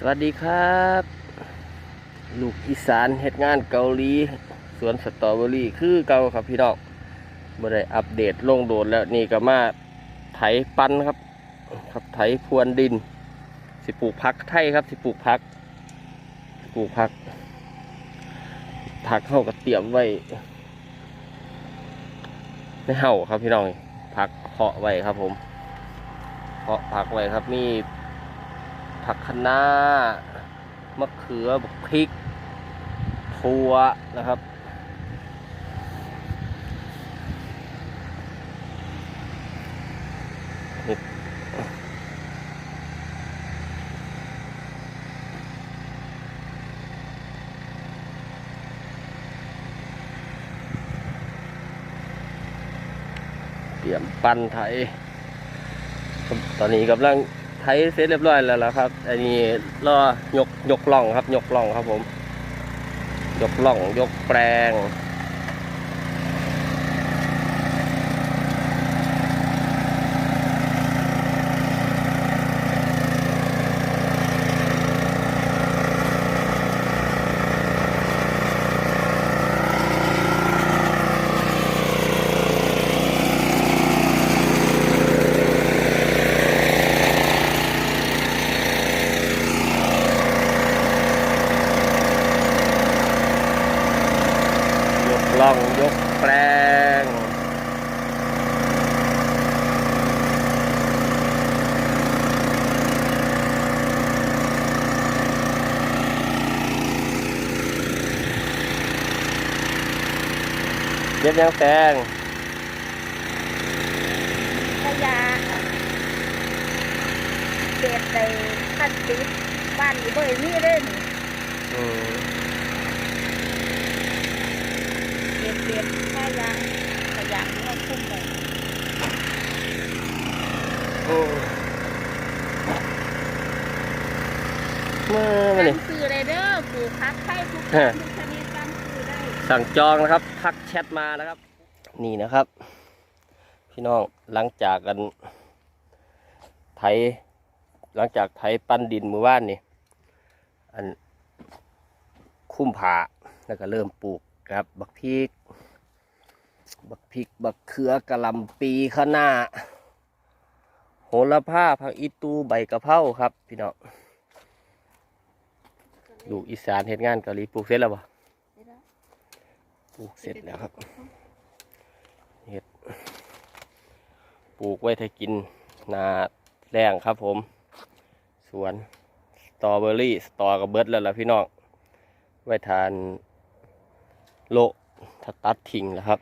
สวัสดีครับ ลูกอีสานเฮ็ดงานเกาหลีสวนสตรอเบอรี่คือเก่าครับพี่น้องบ่ได้อัปเดตลงโดดแล้วนี่ก็มาไถปันครับ ครับไถพรวนดิน สิปลูกพักไทยครับ สิปลูกพักปลูกพักพักเข้าก็เตรียมไว้ในเห่าครับพี่น้องพักเพาะไว้ครับผมเพาะพักไว้ครับมี ผักคะน้ามะเขือพริกถั่วนะครับ เตรียมปั้นไถตอนนี้กำลัง ไถเสร็จเรียบร้อยแล้วล่ะครับ อันนี้รอยกยกล่องครับ ยกล่องครับผม ยกล่องยกแปลง องยกแปลง เย็บยังแปลงขยะเศษใส่พลาสติกบ้านนี้บ่อยมีเลยนี่ อืม เศษเศษขยะขยะนี่เราคุ้มเลย โอ้มามาตั้นี่งซื้อเลยเด้อปลูกพักไข่ทุกชฮะนิดทุกชนิดตั้งซื้อได้ สั่งจองนะครับ ทักแชทมานะครับ นี่นะครับ พี่น้องหลังจากกัน ไถหลังจากไถปั้นดินมือว่านนี่อันคุ้มผาแล้วก็เริ่มปลูกครับ บักพริก บักพริก บักเขือกะหล่ำปีข้าวหน้า โหระพาผักอีตูใบกะเพราครับ พี่น้องลูกอีสานเฮ็ดงานเกาหลีปลูกเสร็จแล้วปะปลูกเสร็จแล้วครับเห็ดปลูกไว้ถ้ากินนาแรงครับผม สวนสตรอเบอรี่สตอกับเบิร์ดแล้วล่ะพี่น้องไว้ทานโลถ้าตัดทิ้งแล้วครับ